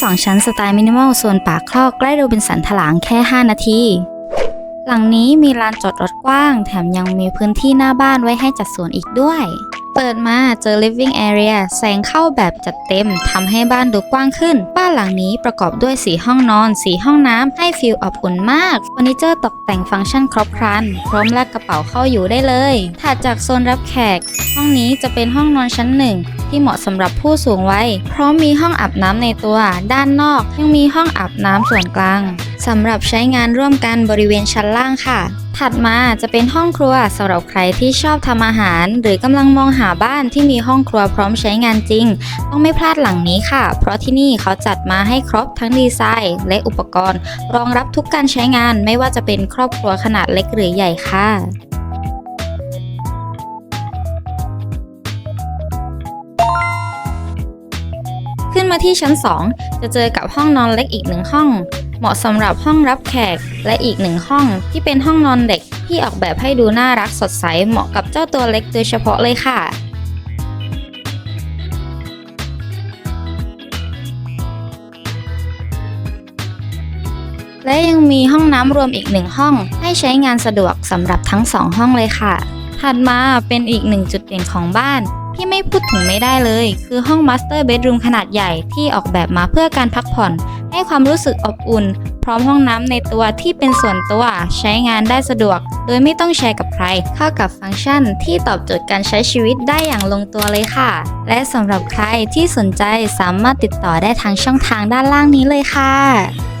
2ชั้นสไตล์มินิมอลโซนปากคลอกใกล้โรบินสันถลางแค่ 5 นาที หลังนี้มีลานจอดรถกว้าง แถมยังมีพื้นที่หน้าบ้านไว้ให้จัดสวนอีกด้วย เปิดมาเจอ living area แสงเข้าแบบจัดเต็มทำให้บ้านดูกว้างขึ้น บ้านหลังนี้ประกอบด้วย 4 ห้องนอน 4 ห้องน้ำให้ฟิลอบอุ่นมากเฟอร์นิเจอร์ตกแต่งฟังก์ชันครบครัน พร้อมแลกกระเป๋าเข้าอยู่ได้เลยถัดจากโซนรับแขก ห้องนี้จะเป็นห้องนอนชั้นหนึ่ง ที่เหมาะสำหรับผู้สูงวัยพราะมีห้องอาบน้ำในตัว ด้านนอกยังมีห้องอาบน้ำส่วนกลางสำหรับใช้งานร่วมกันบริเวณชั้นล่างค่ะ ถัดมาจะเป็นห้องครัวสำหรับใครที่ชอบทำอาหาร หรือกำลังมองหาบ้านที่มีห้องครัวพร้อมใช้งานจริง ต้องไม่พลาดหลังนี้ค่ะ เพราะที่นี่เขาจัดมาให้ครบทั้งดีไซน์ และอุปกรณ์ รองรับทุกการใช้งานไม่ว่าจะเป็นครอบครัวขนาดเล็กหรือใหญ่ค่ะ ขึ้นมาที่ชั้น 2 จะเจอกับห้องนอนเล็กอีกหนึ่งห้อง เหมาะสำหรับห้องรับแขกและอีกหนึ่งห้อง ที่เป็นห้องนอนเด็กที่ออกแบบให้ดูน่ารักสดใสเหมาะกับเจ้าตัวเล็กโดยเฉพาะเลยค่ะและยังมีห้องน้ำรวมอีกหนึ่งห้องให้ใช้งานสะดวกสำหรับทั้งสองห้องเลยค่ะ ถัดมาเป็นอีกหนึ่งจุดเด่นของบ้าน ที่ไม่พูดถึงไม่ได้เลย คือห้องมาสเตอร์เบดรูมขนาดใหญ่ที่ออกแบบมาเพื่อการพักผ่อน ให้ความรู้สึกอบอุ่น พร้อมห้องน้ำในตัวที่เป็นส่วนตัวใช้งานได้สะดวก โดยไม่ต้องแชร์กับใคร เข้ากับฟังก์ชันที่ตอบโจทย์การใช้ชีวิตได้อย่างลงตัวเลยค่ะ และสำหรับใครที่สนใจสามารถติดต่อได้ทางช่องทางด้านล่างนี้เลยค่ะ